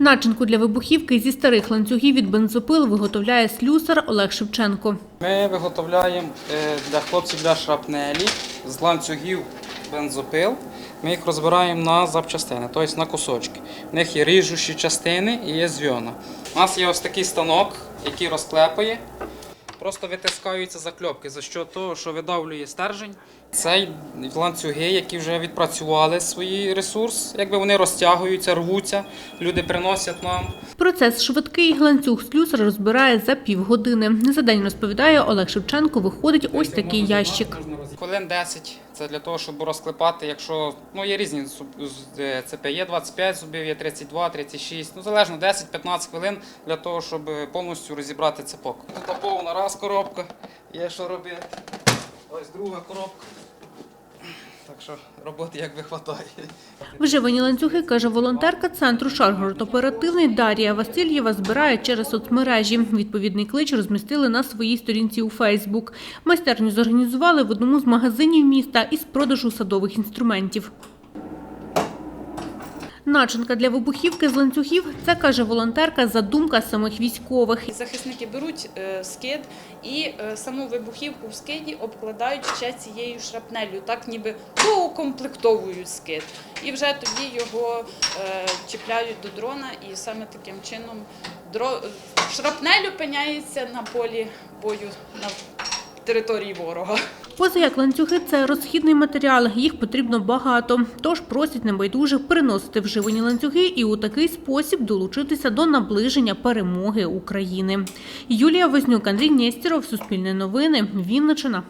Начинку для вибухівки зі старих ланцюгів від бензопил виготовляє слюсар Олег Шевченко. Ми виготовляємо е, для хлопців для шрапнелі з ланцюгів бензопил. Ми їх розбираємо на запчастини, тобто на кусочки. В них є ріжучі частини і є зв'яна. У нас є ось такий станок, який розклепує. Просто витискаються закльопки, за що того, що видавлює стержень. Це ланцюги, які вже відпрацювали свій ресурс, якби вони розтягуються, рвуться, люди приносять нам. Процес швидкий. Ланцюг слюсар розбирає за півгодини. За день розповідає Олег Шевченко. Виходить ось такий ящик. Хвилин 10 це для того, щоб розклепати, якщо ну є різні ЦП, є 25 зубів, є 32, 36, ну залежно 10-15 хвилин для того, щоб повністю розібрати цепок. Тут повна раз коробка, є що робити. Ось друга коробка. Так що роботи як хватає. Вживані ланцюги, каже волонтерка центру Шаргород оперативний Дарія Васильєва збирає через соцмережі. Відповідний клич розмістили на своїй сторінці у Фейсбук. Майстерню зорганізували в одному з магазинів міста із продажу садових інструментів. Начинка для вибухівки з ланцюгів – це, каже волонтерка, задумка самих військових. Захисники беруть е, скид і е, саму вибухівку в скиді обкладають ще цією шрапнелью, так ніби доукомплектовують скид. І вже тоді його е, чіпляють до дрона, і саме таким чином шрапнель опиняється на полі бою на території ворога. Поза як ланцюги – це розхідний матеріал, їх потрібно багато. Тож просять небайдужих приносити вживані ланцюги і у такий спосіб долучитися до наближення перемоги України. Юлія Вознюк, Андрій Нєстєров, Суспільне новини, Вінниччина.